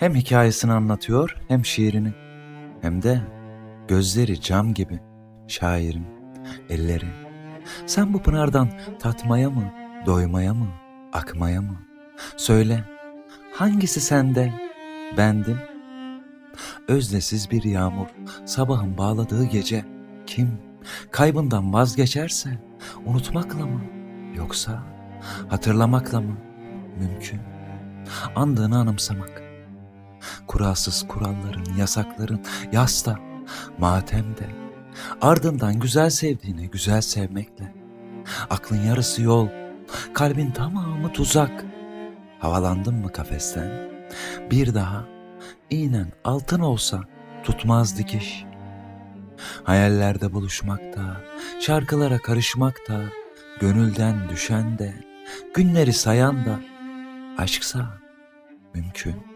Hem hikayesini anlatıyor hem şiirini. Hem de gözleri cam gibi şairin elleri. Sen bu pınardan tatmaya mı, doymaya mı, akmaya mı? Söyle, hangisi sende, bendim? Özdesiz bir yağmur, sabahın bağladığı gece. Kim kaybından vazgeçerse unutmakla mı? Yoksa hatırlamakla mı? Mümkün. Andığını anımsamak. Kuralsız kuralların, yasakların, yasta, matemde. Ardından güzel sevdiğini güzel sevmekle. Aklın yarısı yol, kalbin tamamı tuzak. Havalandın mı kafesten? Bir daha iğnen altın olsa tutmaz dikiş. Hayallerde buluşmakta, şarkılara karışmakta, gönülden düşen de, günleri sayan da, aşksa mümkün.